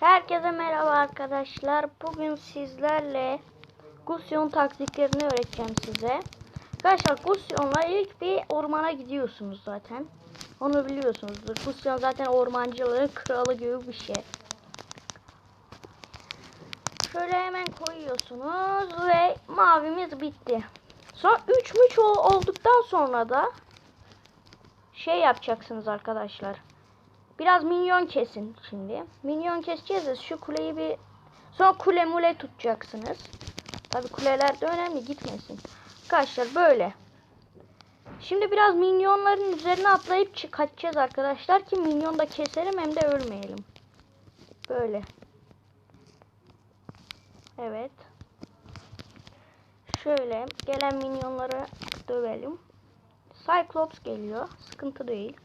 Herkese merhaba arkadaşlar. Bugün sizlerle Gusyon taktiklerini öğreteceğim size. Arkadaşlar Gusyon'la ilk bir ormana gidiyorsunuz zaten. Onu biliyorsunuzdur. Gusyon zaten ormancılığın kralı gibi bir şey. Şöyle hemen koyuyorsunuz ve mavimiz bitti. Sonra 3 müç ol- olduktan sonra da şey yapacaksınız arkadaşlar. Biraz minyon kesin şimdi. Minyon keseceğiz şu kuleyi bir sonra kule mule tutacaksınız. Tabi kuleler de önemli gitmesin. Arkadaşlar böyle. Şimdi biraz minyonların üzerine atlayıp kaçacağız arkadaşlar ki minyon da keselim hem de ölmeyelim. Böyle. Evet. Şöyle gelen minyonları dövelim. Cyclops geliyor. Sıkıntı değil.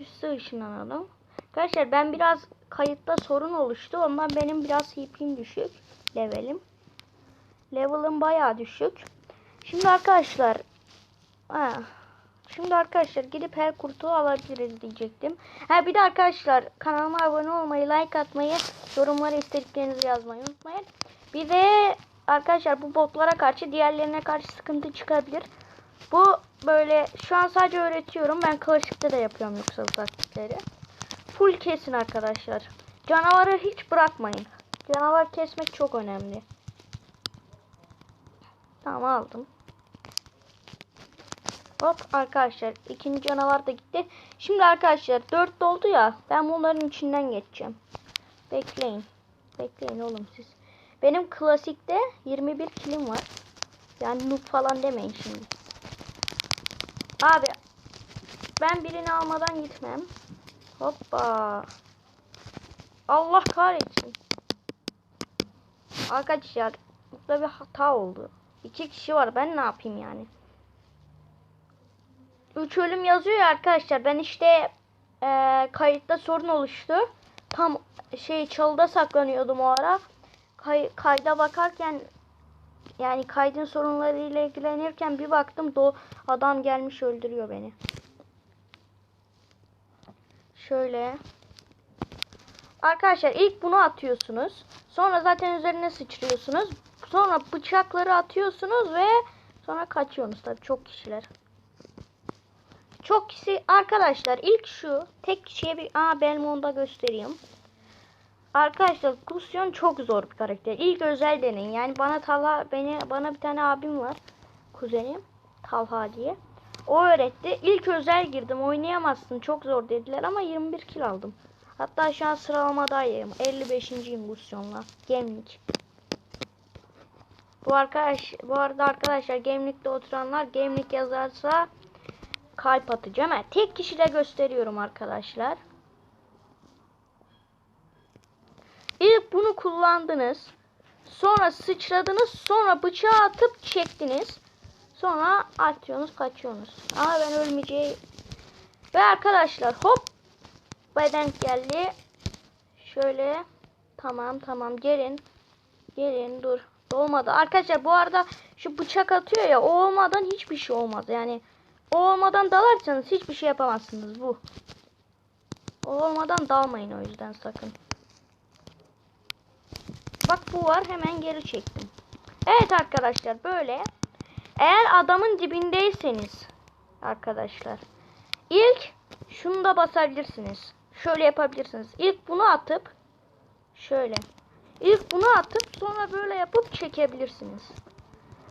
Üstü ışınlanalım. Arkadaşlar ben biraz kayıtta sorun oluştu. Ondan benim biraz HP'm düşük. Levelim. Level'ım bayağı düşük. Şimdi arkadaşlar ha, Şimdi arkadaşlar gidip her kurtu alabiliriz diyecektim. Ha bir de arkadaşlar kanalıma abone olmayı, like atmayı, yorumlara istediklerinizi yazmayı unutmayın. Bir de arkadaşlar bu botlara karşı diğerlerine karşı sıkıntı çıkabilir. Bu böyle şu an sadece öğretiyorum. Ben klasikte de yapıyorum yoksa bu taktikleri. Full kesin arkadaşlar. Canavarı hiç bırakmayın. Canavar kesmek çok önemli. Tamam aldım. Hop arkadaşlar ikinci canavar da gitti. Şimdi arkadaşlar 4 doldu ya. Ben bunların içinden geçeceğim. Bekleyin. Bekleyin oğlum siz. Benim klasikte 21 kilim var. Yani noob falan demeyin şimdi. Abi ben birini almadan gitmem. Hoppa. Allah kahretsin. Arkadaşlar burada bir hata oldu. İki kişi var. Ben ne yapayım yani? Üç ölüm yazıyor ya arkadaşlar. Ben işte eee, kayıtta sorun oluştu. Tam şey çalıda saklanıyordum o ara. Kay, kayda bakarken yani kaydın sorunlarıyla ilgilenirken bir baktım do adam gelmiş öldürüyor beni. Şöyle. Arkadaşlar ilk bunu atıyorsunuz. Sonra zaten üzerine sıçrıyorsunuz. Sonra bıçakları atıyorsunuz ve sonra kaçıyorsunuz tabii çok kişiler. Çok kişi arkadaşlar ilk şu tek kişiye bir aa Belmont'da göstereyim. Arkadaşlar Gusyon çok zor bir karakter. İlk özel deneyin. Yani bana Talha beni bana bir tane abim var. Kuzenim Talha diye. O öğretti. İlk özel girdim. Oynayamazsın. Çok zor dediler ama 21 kill aldım. Hatta şu an sıralamadayım. 55.yim Gusyon'la. Gemlik. Bu arkadaş bu arada arkadaşlar Gemlik'te oturanlar Gemlik yazarsa kalp atacağım. Ha, tek kişide gösteriyorum arkadaşlar. İlk bunu kullandınız. Sonra sıçradınız. Sonra bıçağı atıp çektiniz. Sonra atıyorsunuz kaçıyorsunuz. Ama ben ölmeyeceğim. Ve arkadaşlar hop. Beden geldi. Şöyle. Tamam tamam gelin. Gelin dur. Olmadı. Arkadaşlar bu arada şu bıçak atıyor ya o olmadan hiçbir şey olmaz. Yani o olmadan dalarsanız hiçbir şey yapamazsınız bu. O olmadan dalmayın o yüzden sakın. Bak bu var hemen geri çektim. Evet arkadaşlar böyle. Eğer adamın dibindeyseniz arkadaşlar ilk şunu da basabilirsiniz. Şöyle yapabilirsiniz. İlk bunu atıp şöyle. İlk bunu atıp sonra böyle yapıp çekebilirsiniz.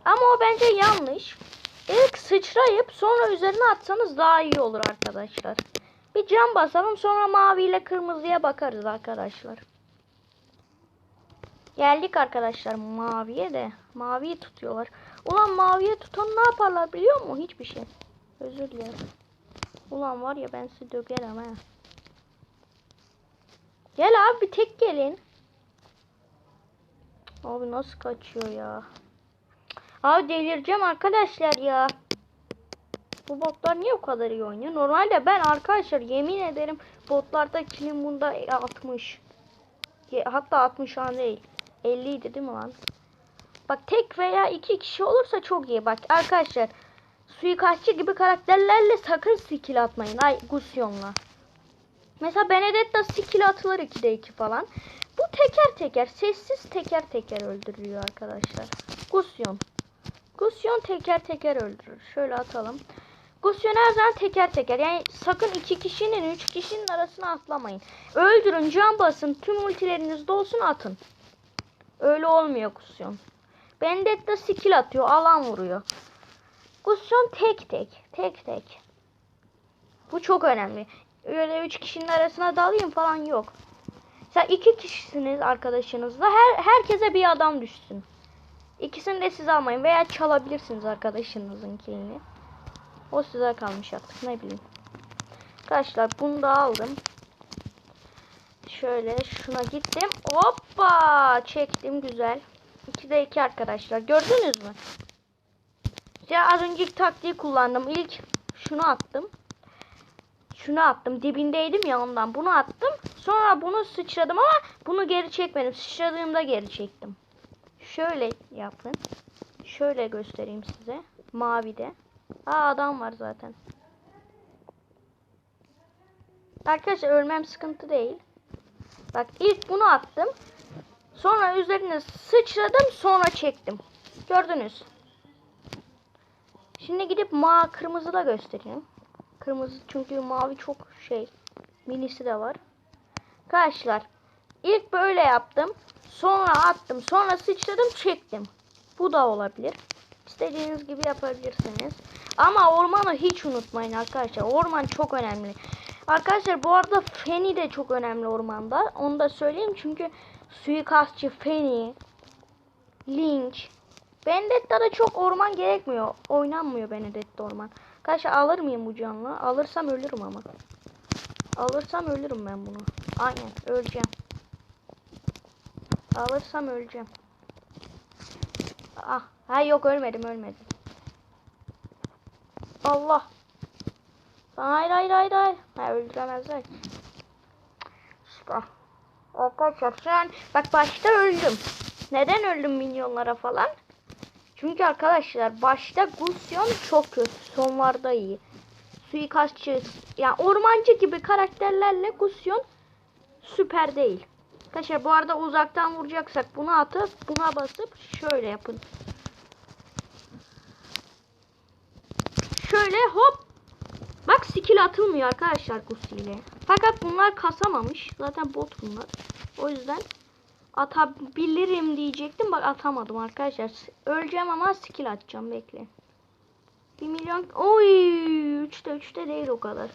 Ama o bence yanlış. İlk sıçrayıp sonra üzerine atsanız daha iyi olur arkadaşlar. Bir cam basalım sonra mavi ile kırmızıya bakarız arkadaşlar. Geldik arkadaşlar maviye de. Maviyi tutuyorlar. Ulan maviye tutan ne yaparlar biliyor musun? Hiçbir şey. Özür dilerim. Ulan var ya ben sizi dökerim ha. Gel abi bir tek gelin. Abi nasıl kaçıyor ya. Abi delireceğim arkadaşlar ya. Bu botlar niye o kadar iyi oynuyor? Normalde ben arkadaşlar yemin ederim botlarda kilim bunda 60. Ye- Hatta 60 an değil. 50 idi değil mi lan? Bak tek veya iki kişi olursa çok iyi. Bak arkadaşlar suikastçı gibi karakterlerle sakın skill atmayın. Ay Gusyon'la. Mesela Benedetta skill atılır 2'de 2 falan. Bu teker teker sessiz teker teker öldürüyor arkadaşlar. Gusyon. Gusyon teker teker öldürür. Şöyle atalım. Gusyon her zaman teker teker. Yani sakın iki kişinin üç kişinin arasına atlamayın. Öldürün can basın tüm ultileriniz dolsun atın. Öyle olmuyor Gusyon. Bendetta skill atıyor alan vuruyor. Gusyon tek tek tek tek. Bu çok önemli. Öyle üç kişinin arasına dalayım falan yok. Sen iki kişisiniz arkadaşınızla. Her herkese bir adam düşsün. İkisini de siz almayın veya çalabilirsiniz arkadaşınızın kilini. O size kalmış artık ne bileyim. Arkadaşlar bunu da aldım. Şöyle şuna gittim. Hoppa çektim güzel. 2'de 2 arkadaşlar. Gördünüz mü? Ya az önceki taktiği kullandım. İlk şunu attım. Şunu attım. Dibindeydim ya ondan. Bunu attım. Sonra bunu sıçradım ama bunu geri çekmedim. Sıçradığımda geri çektim. Şöyle yapın. Şöyle göstereyim size. Mavide. Aa adam var zaten. Arkadaşlar ölmem sıkıntı değil. Bak ilk bunu attım. Sonra üzerine sıçradım sonra çektim. Gördünüz. Şimdi gidip ma kırmızı da göstereyim. Kırmızı çünkü mavi çok şey. Minisi de var. Arkadaşlar ilk böyle yaptım. Sonra attım. Sonra sıçradım çektim. Bu da olabilir. İstediğiniz gibi yapabilirsiniz. Ama ormanı hiç unutmayın arkadaşlar. Orman çok önemli. Arkadaşlar bu arada Feni de çok önemli ormanda. Onu da söyleyeyim çünkü suikastçı Feni, Lynch, Bendetta'da çok orman gerekmiyor. Oynanmıyor Benedetta orman. Arkadaşlar alır mıyım bu canlı? Alırsam ölürüm ama. Alırsam ölürüm ben bunu. Aynen öleceğim. Alırsam öleceğim. Ah, ha yok ölmedim ölmedim. Allah. Hayır hayır hayır hayır. Ha öldüremezler. Süper. Arkadaşlar şu an bak başta öldüm. Neden öldüm minyonlara falan? Çünkü arkadaşlar başta Gusyon çok kötü. Sonlarda iyi. Suikastçı yani ormancı gibi karakterlerle Gusyon süper değil. Arkadaşlar bu arada uzaktan vuracaksak bunu atıp buna basıp şöyle yapın. Şöyle hop. Skill atılmıyor arkadaşlar Gusi ile. Fakat bunlar kasamamış. Zaten bot bunlar. O yüzden atabilirim diyecektim. Bak atamadım arkadaşlar. Öleceğim ama skill atacağım. Bekle. 1 milyon. Oy! 3'te 3'te değil o kadar.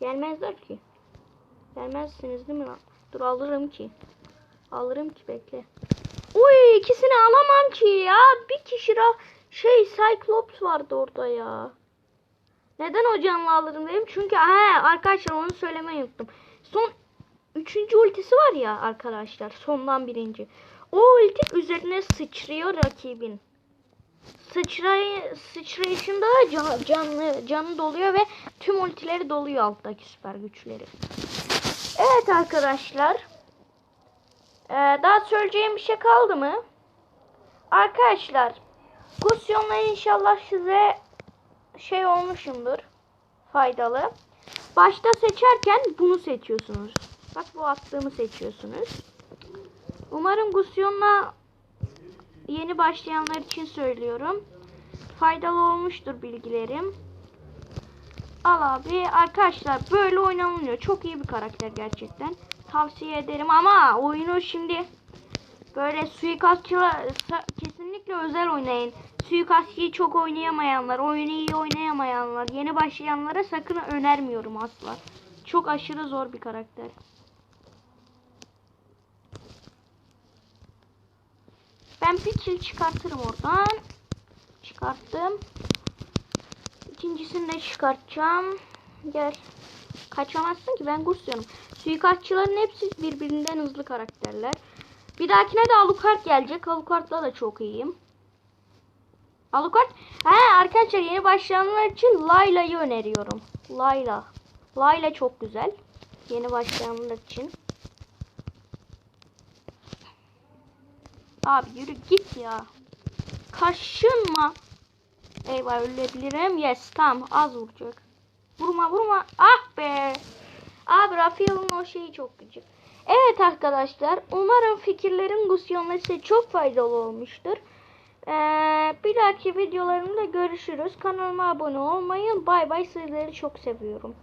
Gelmezler ki. Gelmezsiniz değil mi? Dur alırım ki. Alırım ki bekle. Uy ikisini alamam ki ya. Bir kişi şey Cyclops vardı orada ya. Neden o canlı alırım dedim. Çünkü he, arkadaşlar onu söylemeyi unuttum. Son üçüncü ultisi var ya arkadaşlar. Sondan birinci. O ulti üzerine sıçrıyor rakibin. Sıçray sıçrayışında da can, canlı, canı doluyor ve tüm ultileri doluyor alttaki süper güçleri. Evet arkadaşlar. Ee, daha söyleyeceğim bir şey kaldı mı? Arkadaşlar. Kusyonla inşallah size şey olmuşumdur. Faydalı. Başta seçerken bunu seçiyorsunuz. Bak bu attığımı seçiyorsunuz. Umarım Gusyon'la yeni başlayanlar için söylüyorum. Faydalı olmuştur bilgilerim. Al abi arkadaşlar böyle oynanılıyor. Çok iyi bir karakter gerçekten. Tavsiye ederim ama oyunu şimdi böyle suikastçılar kesinlikle özel oynayın. Suikastçıyı çok oynayamayanlar, oyunu iyi oynayamayanlar, yeni başlayanlara sakın önermiyorum asla. Çok aşırı zor bir karakter. Ben bir kill çıkartırım oradan. Çıkarttım. İkincisini de çıkartacağım. Gel. Kaçamazsın ki ben Gusyon'um. Suikastçıların hepsi birbirinden hızlı karakterler. Bir dahakine de Alucard gelecek. Alucard'la da çok iyiyim. Alucard. He arkadaşlar yeni başlayanlar için Layla'yı öneriyorum. Layla. Layla çok güzel. Yeni başlayanlar için. Abi yürü git ya. Kaşınma. Eyvah ölebilirim. Yes tamam az vuracak. Vurma vurma. Ah be. Abi Rafael'in o şeyi çok gıcık. Evet arkadaşlar. Umarım fikirlerim Gusyon'la size çok faydalı olmuştur. Ee, bir dahaki videolarımda görüşürüz. Kanalıma abone olmayı. Bay bay sizleri çok seviyorum.